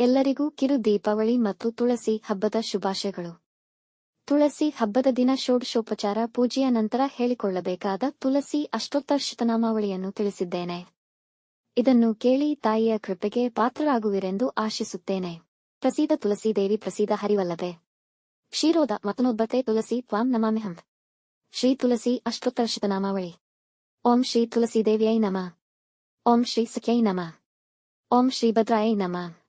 ಎಲ್ಲರಿಗೂ ಕಿರು ದೀಪಾವಳಿ ಮತ್ತು ತುಳಸಿ ಹಬ್ಬದ ಶುಭಾಶಯಗಳು. ತುಳಸಿ ಹಬ್ಬದ ದಿನ ಷೋಡಶೋಪಚಾರ ಪೂಜೆಯ ನಂತರ ಹೇಳಿಕೊಳ್ಳಬೇಕಾದ ತುಳಸಿ ಅಷ್ಟೋತ್ತರ ಶತನಾಮಾವಳಿಯನ್ನು ತಿಳಿಸಿದ್ದೇನೆ. ಇದನ್ನು ಕೇಳಿ ತಾಯಿಯ ಕೃಪೆಗೆ ಪಾತ್ರರಾಗುವಿರೆಂದು ಆಶಿಸುತ್ತೇನೆ. ಪ್ರಸೀದ ತುಳಸಿ ದೇವಿ ಪ್ರಸೀದ ಕ್ಷೀರೋದ ಮತನೊಬ್ಬತೆ ತುಳಸಿ ತ್ವಾಂ ನಮಾಮೆಹಂ ಶ್ರೀ ತುಳಸಿ ಅಷ್ಟೋತ್ತರ ಶತನಾಮಾವಳಿ ಓಂ ಶ್ರೀ ತುಳಸಿ ದೇವಿಯೈ ನಮಃ. ಓಂ ಶ್ರೀ ಸಖ್ಯೈ ನಮ. ಓಂ ಶ್ರೀ ಭದ್ರಾಯೈ ನಮಃ.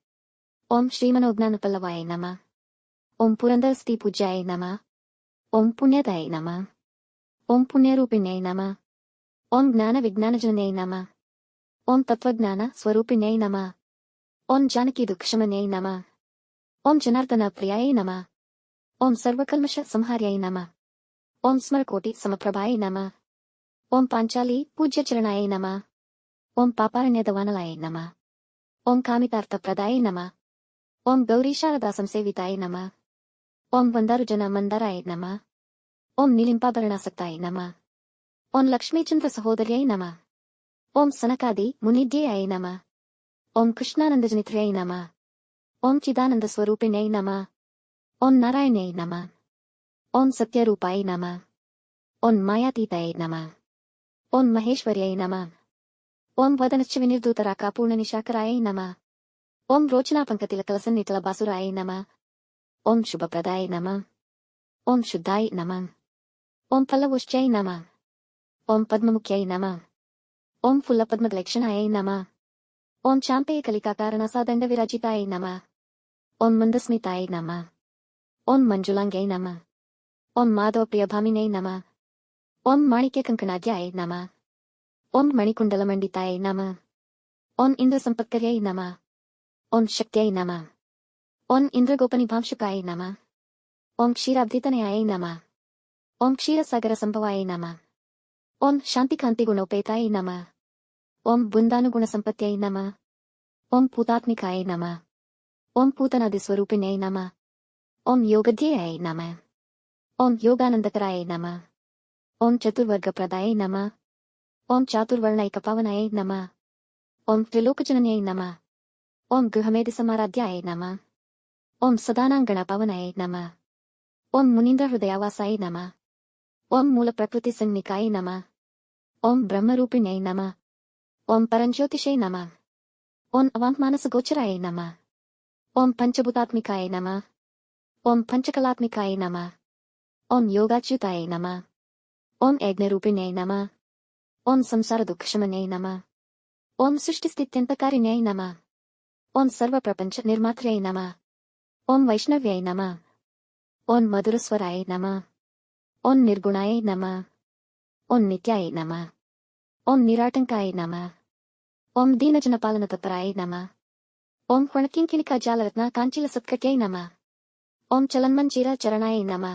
ఓం శ్రీమనోజ్ఞానపల్లవాయ నమ ఓం పురందర్ స్థీ పూజాయ నమ ఓం పుణ్యదాయ నమ ఓం పుణ్యరూపిణ్యై నమ ఓం జ్ఞాన విజ్ఞానజనై నమ ఓం తత్వజ్ఞాన స్వరూపిణ్యై నమ ఓం జానకి దుఃఖమనై నమ ఓం జనార్దన ప్రియాయ నమ ఓం సర్వకల్మష సంహార్యాయ నమ ఓం స్మరకోటి సమప్రభాయ నమ ఓం పాంచాలి పూజ్యచరణాయ నమ ఓం పాపారణ్యదవానలాయ నమ ఓం కామితార్థప్రదాయ నమ ಓಂ ಗೌರಿ ಶಾರದಾ ಸಂಸೇವಿತಾಯ ನಮ ಓಂ ಬಂದಾರು ಜನ ಮಂದಾರಾಯ ನಮ ಓಂ ನಿಲಿಂಪಾಭರಣಾಸಕ್ತಾಯ ನಮ ಓಂ ಲಕ್ಷ್ಮೀಚಂದ್ರ ಸಹೋದರ್ಯೈ ನಮ ಓಂ ಸನಕಾದಿ ಮುನಿದ್ಯೇಯಾಯ ನಮ ಓಂ ಕೃಷ್ಣಾನಂದಜನಿತ್ರ್ಯೈ ನಮ ಓಂ ಚಿದಾನಂದ ಸ್ವರೂಪಿಣ್ಯೈ ನಮ ಓಂ ನಾರಾಯಣ್ಯೈ ನಮ ಓಂ ಸತ್ಯರೂಪಾಯ ನಮ ಓಂ ಮಾಯಾತೀತಾಯ ನಮ ಓಂ ಮಹೇಶ್ವರ್ಯೈ ನಮ ಓಂ ವದನಶ್ಚ ವಿನಿರ್ಧೂತರಾಕ ಪೂರ್ಣನಿಶಾಕರಾಯ ನಮಃ ఓం రోచనాపంకతిలకలసం నితల బాసురాయ నమ ఓం శుభప్రదాయ నమ ఓం శుద్ధాయ నమ ఓం ఫలవుశ్చై నమ ఓం పద్మముఖ్యై నమ ఓం ఫుల్ల పద్మదలక్షణాయ నమ ఓం చాంపేయ కలికాకారణ సాదండ విరాజితాయ నమ ఓం మందస్మితాయ నమ ఓం మంజులాంగై నమ ఓం మాధవ ప్రియభామినై నమ ఓం మాణిక్య కంకణాధ్యాయ నమ ఓం మణికుండలమండితాయ నమ ఓం ఇంద్ర సంపత్కర్యై నమ ओम शक्त्याय नम ओम इन्द्रगोपनिभांशुकाय नमः ओम क्षीराब्धितनयाय ओं क्षीर क्षीरसागर संभवाय नम ओं शांति कांति गुणोपेताय नम ओम बुंदानुगुण संपत्त्याय नम ओं पूतात्मिकाय नम ओं पूतनादि स्वरूपिण्य नमः ओं योगध्येयाय नम ओं योगानंदकराय नम ओं चतुर्वर्ग प्रदाय नम ओं चातुर्वर्णय कपावनाय नम ओं त्रिलोकजनन्याय नमः ಓಂ ಗೃಹಮೇಧಿ ಸಮಾರಾಧ್ಯಾಯ ನಮಃ ಓಂ ಸದಾನಾಂಗಣ ಪವನಾಯ ನಮಃ ಓಂ ಮುನೀಂದ್ರ ಹೃದಯವಾಸಾಯ ನಮಃ ಓಂ ಮೂಲ ಪ್ರಕೃತಿ ಸಂಜ್ಞಿಕಾಯ ನಮಃ ಓಂ ಬ್ರಹ್ಮರೂಪಿಣ್ಯೈ ನಮಃ ಓಂ ಪರಂಜ್ಯೋತಿಷೈ ನಮಃ ಓಂ ಅವಾಂತ್ಮಾನಸ ಗೋಚರಾಯ ನಮಃ ಓಂ ಪಂಚಭೂತಾತ್ಮಿಕಾಯ ನಮಃ ಓಂ ಪಂಚಕಲಾತ್ಮಿಕಾಯ ನಮಃ ಓಂ ಯೋಗಾಚ್ಯುತಾಯ ನಮಃ ಓಂ ಯಜ್ಞರೂಪಿಣ್ಯೈ ನಮಃ ಓಂ ಸಂಸಾರ ದುಃಖಶಮನ್ಯೈ ನಮಃ ಓಂ ಸೃಷ್ಟಿಸ್ಥಿತ್ಯಂತಕಾರಿಣ್ಯೈ ನಮಃ ओम सर्व प्रपंच निर्मात्रय नम ओम वैष्णव्याय नम ओम मधुरस्वराय नम ओम निर्गुणाय नम ओम नित्याय नम ओम निराटंकाय नम ओम दीनजनपालन तत्पराय नम ओम क्वणकिंकिणिका जालरत्न कांचील सत्कट्याय नम ओम चलन्मंजीरा चरणाय नम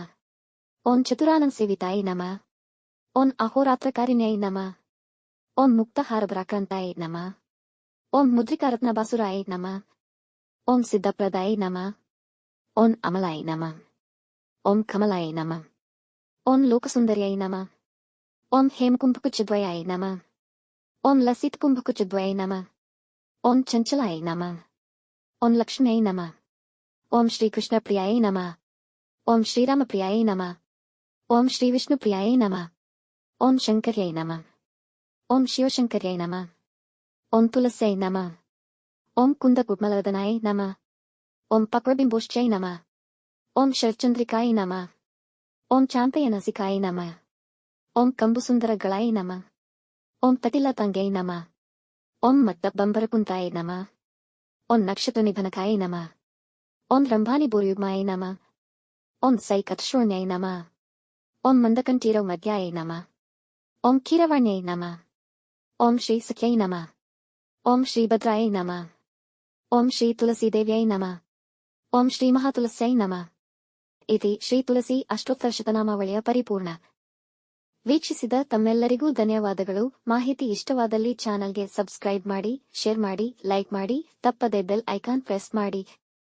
ओम चतुरानंद सेविताय नम ओम अहोरात्रकारिण्याय नम ओम मुक्तहार ब्राकांताय नम ఓం ముద్రికారత్నబాసురాయ నమ ఓం సిద్ధప్రదాయ నమ ఓం అమలాయ నమ ఓం కమలాయ నమ ఓం లోకసుందర్యాయ నమ ఓం హేమకుంభకుచుద్వయాయ నమ ఓం లసిత్ కుంభకుచుద్వయాయ నమ ఓం చంచలాయ నమ ఓం లక్ష్మ్యాయ నమ ఓం శ్రీకృష్ణప్రియాయ నమ ఓం శ్రీరామప్రియాయ నమ ఓం శ్రీవిష్ణుప్రియాయ నమ ఓం శంకర్యాయ నమ ఓం శివశంకర్యాయ నమ ओम तुलसे नम ओम कुंदकुमलदनाय नम ओम पक्रबिंबुश्चै नम ओम शरचंद्रिकाय नम ओम चांपय चांपयनसिकाय नम ओम कंबुसुंदरगणाय नम ओम तटिलतंगै नम ओम मत मत्तबंबरकुंताय नम ओम नक्षत्रनिधनकाय नम ओम रंभानिभूर्युग्माय नम ओम सैकत्शूर्ण्याय नम ओम मंदकंठीरौ मध्याय नम ओम खीरवर्ण्याय नम ओम श्री सख्यै नमः ಓಂ ಶ್ರೀ ಭದ್ರಾಯ ನಮಃ. ಓಂ ಶ್ರೀ ಮಹಾ ನಮಃ. ಓಂ ಶ್ರೀ ಮಹಾತುಳಸ್ಯೈ ನಮ. ಇತಿ ಶ್ರೀ ತುಳಸಿ ಅಷ್ಟೋತ್ತರ ಶತನಾಮಾವಳಿಯ ಪರಿಪೂರ್ಣ. ವೀಕ್ಷಿಸಿದ ತಮ್ಮೆಲ್ಲರಿಗೂ ಧನ್ಯವಾದಗಳು. ಮಾಹಿತಿ ಇಷ್ಟವಾದಲ್ಲಿ ಚಾನಲ್ಗೆ ಸಬ್ಸ್ಕ್ರೈಬ್ ಮಾಡಿ, ಶೇರ್ ಮಾಡಿ, ಲೈಕ್ ಮಾಡಿ, ತಪ್ಪದೆ ಬೆಲ್ ಐಕಾನ್ ಪ್ರೆಸ್ ಮಾಡಿ.